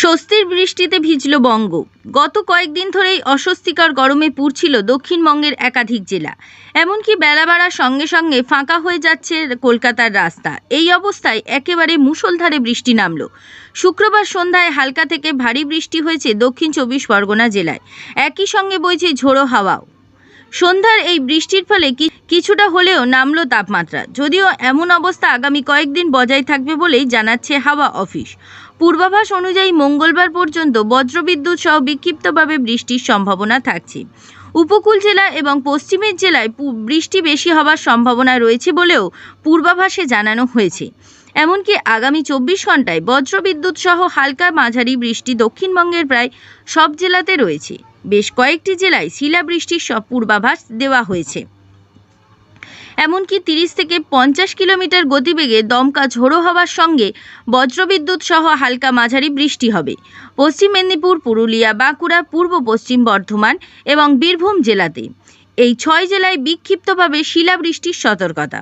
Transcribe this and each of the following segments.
স্বস্তির বৃষ্টিতে ভিজল বঙ্গ। গত কয়েকদিন ধরেই অস্বস্তিকর গরমে পুড়ছিল দক্ষিণবঙ্গের একাধিক জেলা। এমনকি বেলা বাড়ার সঙ্গে সঙ্গে ফাঁকা হয়ে যাচ্ছে কলকাতার রাস্তা। এই অবস্থায় একেবারে মুষলধারে বৃষ্টি নামল। শুক্রবার সন্ধ্যায় হালকা থেকে ভারী বৃষ্টি হয়েছে দক্ষিণ চব্বিশ পরগনা জেলায়। একই সঙ্গে বইছে ঝোড়ো হাওয়াও। সন্ধ্যার এই বৃষ্টির ফলে কিছুটা হলেও নামলো তাপমাত্রা। যদিও এমন অবস্থা আগামী কয়েকদিন বজায় থাকবে বলেই জানাচ্ছে হাওয়া অফিস। পূর্বাভাস অনুযায়ী মঙ্গলবার পর্যন্ত বজ্রবিদ্যুৎ সহ বিক্ষিপ্তভাবে বৃষ্টির সম্ভাবনা থাকছে। উপকূল জেলা এবং পশ্চিমের জেলায় বৃষ্টি বেশি হওয়ার সম্ভাবনা রয়েছে বলেও পূর্বাভাসে জানানো হয়েছে। এমনকি আগামী চব্বিশ ঘন্টায় বজ্রবিদ্যুৎ সহ হালকা মাঝারি বৃষ্টি দক্ষিণবঙ্গের প্রায় সব জেলাতে রয়েছে। বেশ কয়েকটি জেলায় শিলাবৃষ্টির সব পূর্বাভাস দেওয়া হয়েছে। এমনকি তিরিশ থেকে পঞ্চাশ কিলোমিটার গতিবেগে দমকা ঝোড়ো হওয়ার সঙ্গে বজ্রবিদ্যুৎ সহ হালকা মাঝারি বৃষ্টি হবে। পশ্চিম মেদিনীপুর, পুরুলিয়া, বাঁকুড়া, পূর্ব পশ্চিম বর্ধমান এবং বীরভূম জেলাতে। এই ছয় জেলায় বিক্ষিপ্তভাবে শিলাবৃষ্টির সতর্কতা।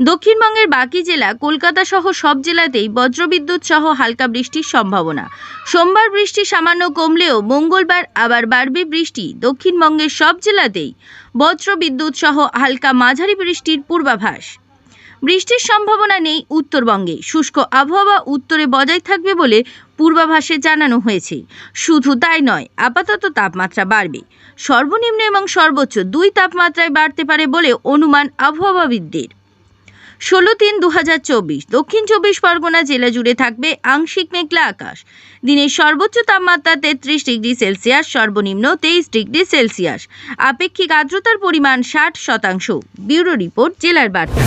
দক্ষিণবঙ্গের বাকি জেলা কলকাতা সহ সব জেলাতেই বজ্রবিদ্যুৎ সহ হালকা বৃষ্টির সম্ভাবনা। সোমবার বৃষ্টি সামান্য কমলেও মঙ্গলবার আবার বাড়বে বৃষ্টি। দক্ষিণবঙ্গের সব জেলাতেই বজ্রবিদ্যুৎ সহ হালকা মাঝারি বৃষ্টির পূর্বাভাস। বৃষ্টির সম্ভাবনা নেই উত্তরবঙ্গে। শুষ্ক আবহাওয়া উত্তরে বজায় থাকবে বলে পূর্বাভাসে জানানো হয়েছে। শুধু তাই নয়, আপাতত তাপমাত্রা বাড়বে। সর্বনিম্ন এবং সর্বোচ্চ দুই তাপমাত্রায় বাড়তে পারে বলে অনুমান আবহাওয়াবিদদের। ষোলো তিন দু দক্ষিণ চব্বিশ পরগনা জেলা জুড়ে থাকবে আংশিক মেঘলা আকাশ। দিনের সর্বোচ্চ তাপমাত্রা তেত্রিশ ডিগ্রি সেলসিয়াস, সর্বনিম্ন তেইশ ডিগ্রি সেলসিয়াস। আপেক্ষিক আর্দ্রতার পরিমাণ ষাট শতাংশ। ব্যুরো রিপোর্ট, জেলার বার্তা।